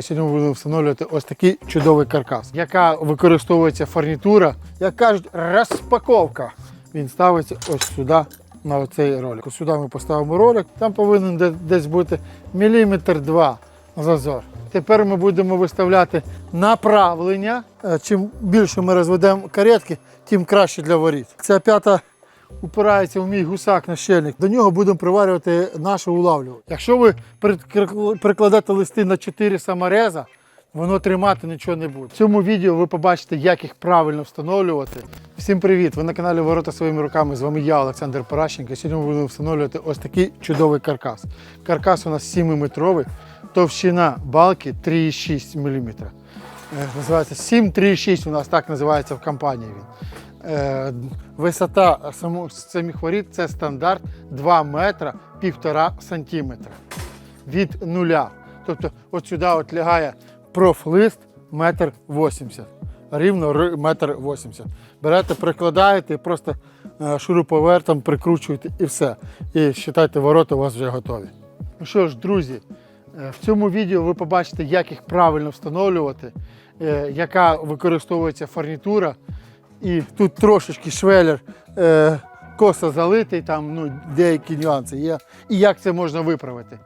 Сьогодні ми будемо встановлювати ось такий чудовий каркас, яка використовується фурнітура, як кажуть, розпаковка. Він ставиться ось сюди, на оцей ролик. Сюди ми поставимо ролик, там повинен десь бути міліметр два зазор. Тепер ми будемо виставляти направлення. Е, Чим більше ми розведемо каретки, тим краще для воріт. Ця п'ята упирається в мій гусак на щельник. До нього будемо приварювати нашу улавлювання. Якщо ви прикладете листи на 4 самореза, воно тримати нічого не буде. В цьому відео ви побачите, як їх правильно встановлювати. Всім привіт! Ви на каналі Ворота своїми руками. З вами я, Олександр Паращенко. Сьогодні ми будемо встановлювати ось такий чудовий каркас. Каркас у нас 7-метровий, товщина балки 3,6 мм. Е, Називається 7,36 у нас так називається в компанії він. Е, Висота самих воріт це стандарт 2 метра 1,5 сантиметра від нуля. Тобто от сюди от лягає профлист метр 80. Рівно ри- метр 80. Берете, прикладаєте і просто е, шуруповертом прикручуєте і все. І вважайте, ворота у вас вже готові. Ну що ж, друзі, е, в цьому відео ви побачите, як їх правильно встановлювати, яка використовується фурнітура. І тут трошечки швелер е, косо залитий, там ну, деякі нюанси є. І як це можна виправити.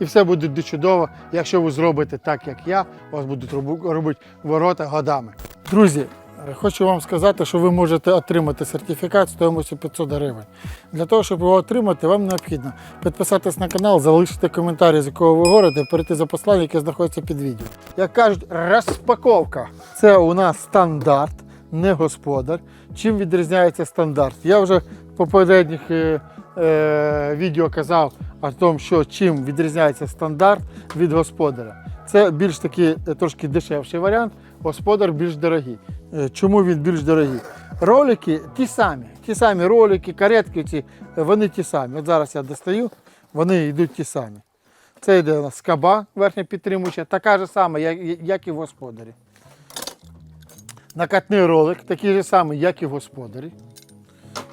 І все буде чудово, якщо ви зробите так, як я, вас будуть робити ворота годами. Друзі, хочу вам сказати, що ви можете отримати сертифікат стоїмостю 500 гривень. Для того, щоб його отримати, вам необхідно підписатись на канал, залишити коментарі, з якого ви говорите, перейти за послання, яке знаходиться під відео. Як кажуть, розпаковка. Це у нас стандарт, не господар. Чим відрізняється стандарт? Я вже в попередніх е, е, відео казав о тому, що чим відрізняється стандарт від господаря. Це більш такий е, трошки дешевший варіант, господар більш дорогий. Е, Чому він більш дорогий? Ролики ті самі, ті самі ролики, каретки, ці, е, вони ті самі. От зараз я достаю, вони йдуть ті самі. Це йде у нас скаба, верхня підтримуюча, така ж сама, як, як і в господарі. Накатний ролик, такий же самий, як і в господарі.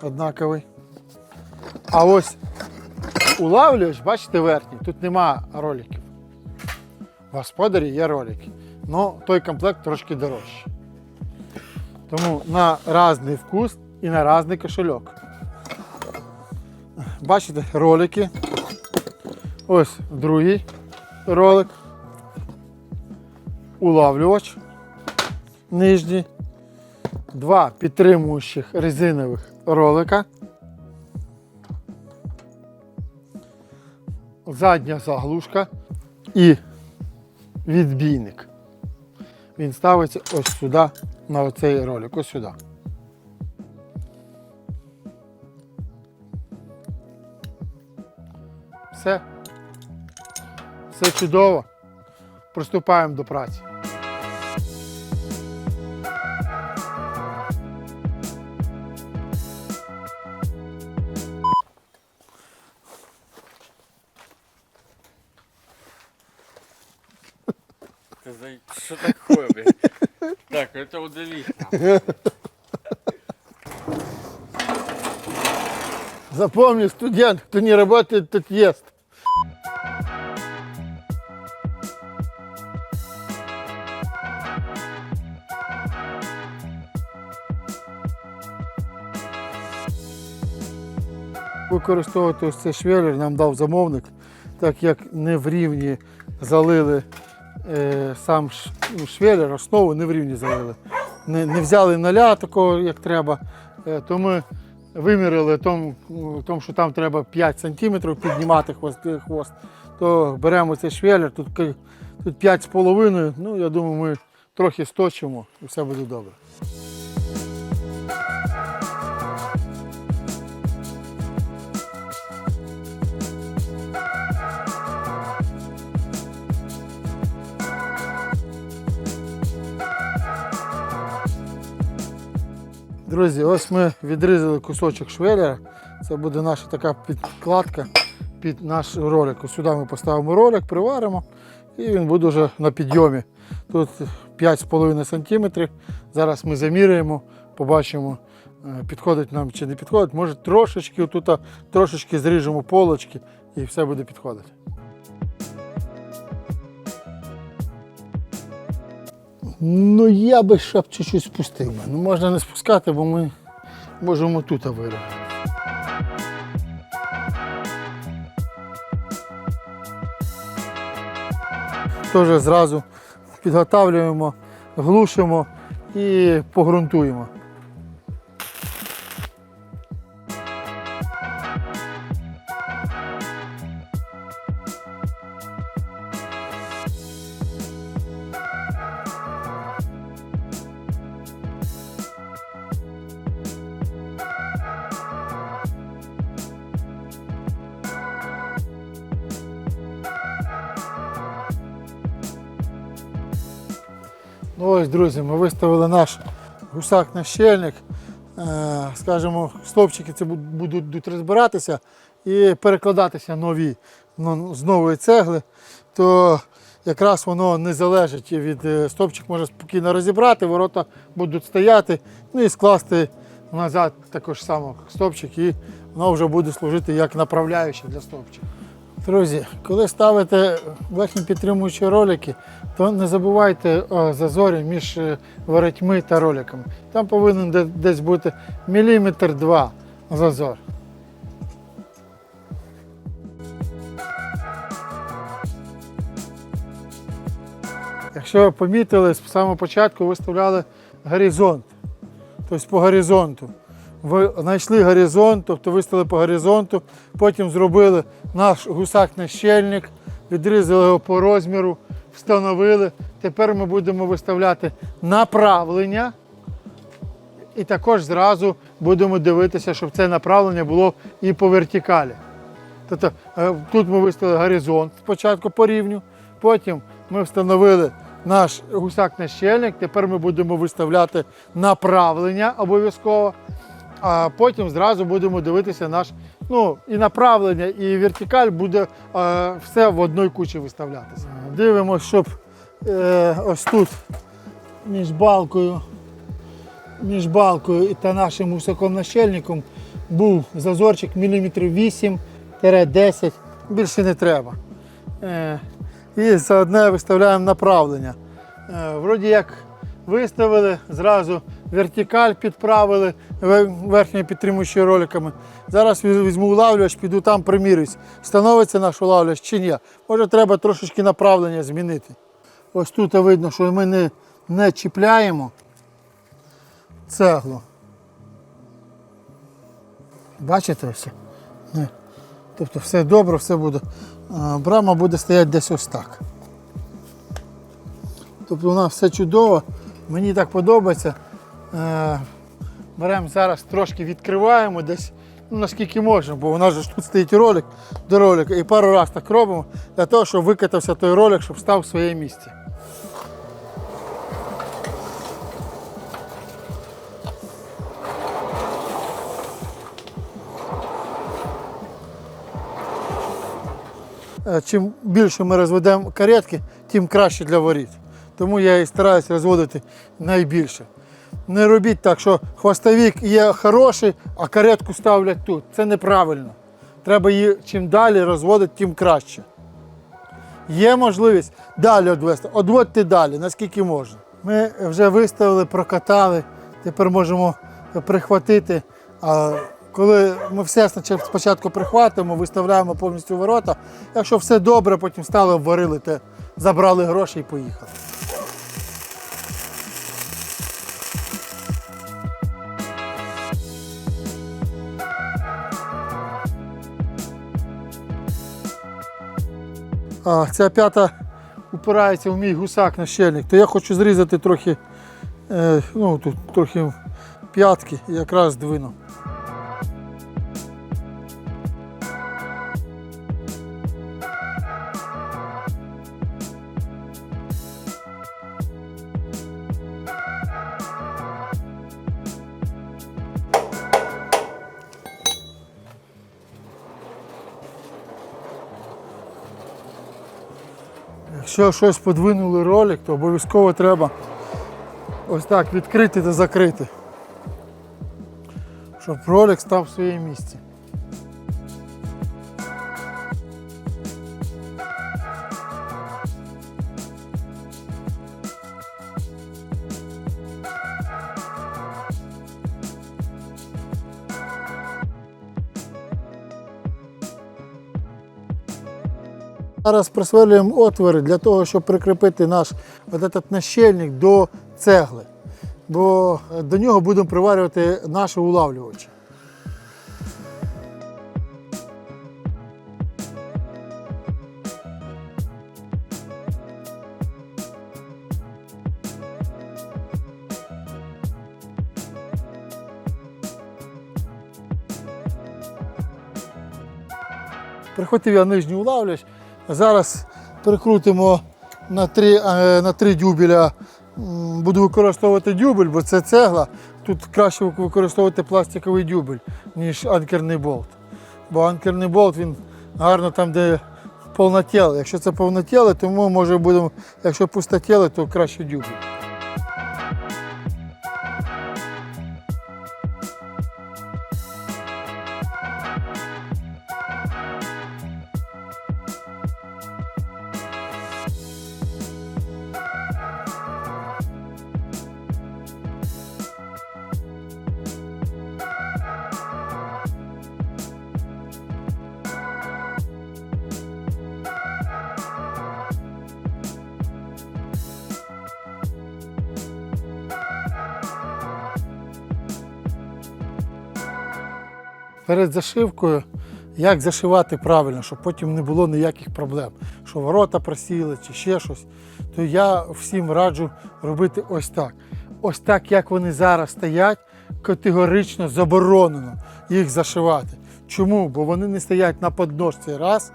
Однаковий. А ось улавлювач, бачите, верхній, тут нема роликів. В господарі є ролики. Ну, той комплект трошки дорожчий. Тому на різний вкус і на різний кошельок. Бачите, ролики. Ось другий ролик. Улавлювач нижній. Два підтримуючих резинових ролика. Задня заглушка і відбійник. Він ставиться ось сюди, на оцей ролик, ось сюди. Все. Все чудово. Приступаємо до праці. Сказать, что такое, блядь? Так, это удалить. Запомни, студент, кто не работает, тот ест. Використовувати ось цей швелер нам дав замовник, так як не в рівні залили сам ш- ну, швелер, основу не в рівні залили. Не, не взяли ноля такого, як треба, е, то ми вимірили, тому, тому, що там треба 5 см піднімати хвост, хвост, то беремо цей швелер, тут, тут 5,5, ну я думаю, ми трохи сточимо і все буде добре. Друзі, ось ми відрізали кусочок швелера. Це буде наша така підкладка під наш ролик. Ось Сюди ми поставимо ролик, приваримо і він буде вже на підйомі. Тут 5,5 см. Зараз ми заміряємо, побачимо, е, підходить нам чи не підходить. Може трошечки тут трошечки зріжемо полочки і все буде підходити. Ну я би ще б чуть-чуть спустив. Ну можна не спускати, бо ми можемо тут вирити. Теж зразу підготавлюємо, глушимо і погрунтуємо. Ну ось, друзі, ми виставили наш гусак на щельник. Е, Скажімо, стовпчики це будуть, розбиратися і перекладатися нові ну, з нової цегли, то якраз воно не залежить від е, стовпчик може спокійно розібрати, ворота будуть стояти, ну і скласти назад також само стовпчик, і воно вже буде служити як направляюче для стовпчика. Друзі, коли ставите верхні підтримуючі ролики, то не забувайте зазорі між е, воротьми та роликами. Там повинен десь бути міліметр два зазор. Якщо ви помітили, з самого початку виставляли горизонт, тобто по горизонту. Ви знайшли горизонт, тобто виставили по горизонту, потім зробили наш гусак-нащельник, відрізали його по розміру, встановили. Тепер ми будемо виставляти направлення і також зразу будемо дивитися, щоб це направлення було і по вертикалі. Тобто е, тут ми виставили горизонт спочатку по рівню, потім ми встановили наш гусак-нащельник, тепер ми будемо виставляти направлення обов'язково, а потім зразу будемо дивитися наш, ну і направлення, і вертикаль буде е, все в одній кучі виставлятися. Дивимося, щоб е, ось тут між балкою між балкою та нашим гусаком нащельником був зазорчик міліметрів 8-10, більше не треба. Е, І заодно виставляємо направлення. Е, Вроді як виставили, зразу вертикаль підправили ве- верхніми підтримуючими роликами. Зараз візьму улавлювач, піду там примірюсь. Становиться наш улавлювач чи ні. Може треба трошечки направлення змінити. Ось тут видно, що ми не, не чіпляємо цеглу. Бачите все? Не. Тобто все добре, все буде. Брама буде стояти десь ось так. Тобто у нас все чудово, мені так подобається. Е, Беремо зараз трошки відкриваємо десь, ну, наскільки можемо, бо у нас же тут стоїть ролик до ролика. І пару разів так робимо для того, щоб викатався той ролик, щоб став в своє місце. Е, Чим більше ми розведемо каретки, тим краще для воріт. Тому я і стараюся розводити найбільше. Не робіть так, що хвостовик є хороший, а каретку ставлять тут. Це неправильно. Треба її чим далі розводити, тим краще. Є можливість далі відвести. Одводьте далі, наскільки можна. Ми вже виставили, прокатали, тепер можемо прихватити. А коли ми все спочатку прихватимо, виставляємо повністю ворота. Якщо все добре, потім стали, обварили, те, забрали гроші і поїхали. Ця п'ята упирається в мій гусак нащельник, то я хочу зрізати трохи, е, ну, тут трохи п'ятки і якраз двину. Якщо щось подвинули ролик, то обов'язково треба ось так відкрити та закрити. Щоб ролик став в своєму місце. Зараз просверлюємо отвори для того, щоб прикріпити наш от этот до цегли. Бо е, до нього будемо приварювати наші улавлювачі. Прихватив я нижній улавлювач. Зараз прикрутимо на три, е, на три дюбеля. Буду використовувати дюбель, бо це цегла. Тут краще використовувати пластиковий дюбель, ніж анкерний болт. Бо анкерний болт він гарно там, де повнотіле. Якщо це повнотіле, то ми може будемо, якщо пустотіле, то краще дюбель. Перед зашивкою, як зашивати правильно, щоб потім не було ніяких проблем, що ворота просіли чи ще щось, то я всім раджу робити ось так. Ось так, як вони зараз стоять, категорично заборонено їх зашивати. Чому? Бо вони не стоять на подножці раз.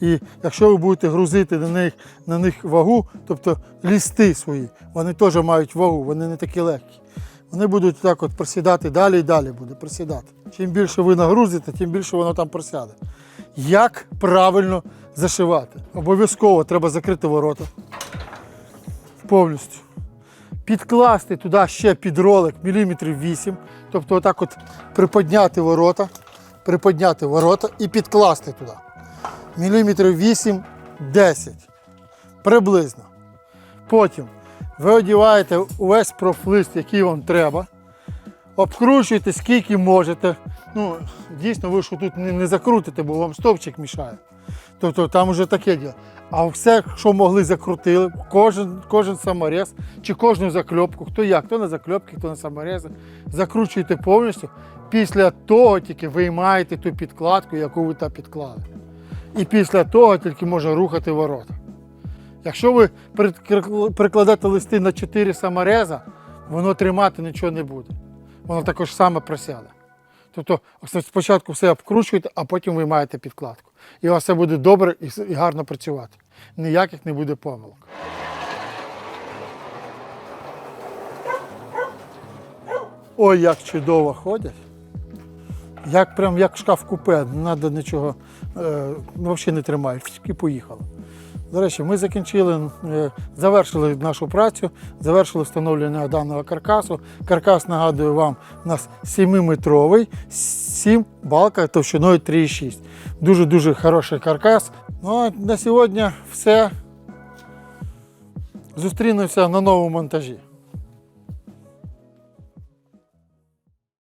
І якщо ви будете грузити на них, на них вагу, тобто лісти свої, вони теж мають вагу, вони не такі легкі. Вони будуть так от просідати далі і далі буде просідати. Чим більше ви нагрузите, тим більше воно там просяде. Як правильно зашивати? Обов'язково треба закрити ворота повністю. Підкласти туди ще під ролик міліметрів 8, тобто отак от приподняти ворота, приподняти ворота і підкласти туди. Міліметрів 8-10 приблизно. Потім ви одягаєте увесь профлист, який вам треба. Обкручуєте скільки можете. Ну, дійсно, ви ж тут не, не закрутите, бо вам стовпчик мішає. Тобто там вже таке діло. А все, що могли, закрутили, кожен, кожен саморез чи кожну закльопку, хто як, хто на закльопки, хто на саморези, закручуєте повністю. Після того тільки виймаєте ту підкладку, яку ви там підклали. І після того тільки можна рухати ворота. Якщо ви прикладете листи на 4 самореза, воно тримати нічого не буде. Воно також саме просяде. Тобто спочатку все обкручуєте, а потім ви маєте підкладку. І у вас все буде добре і гарно працювати. Ніяких не буде помилок. Ой, як чудово ходять. Як прям як шкаф купе, не треба нічого, е, взагалі не тримає, і поїхало. До речі, ми закінчили, е, завершили нашу працю, завершили встановлення даного каркасу. Каркас, нагадую вам, у нас 7-метровий, 7 балка товщиною 3,6. Дуже-дуже хороший каркас. Ну, а на сьогодні все. Зустрінемося на новому монтажі.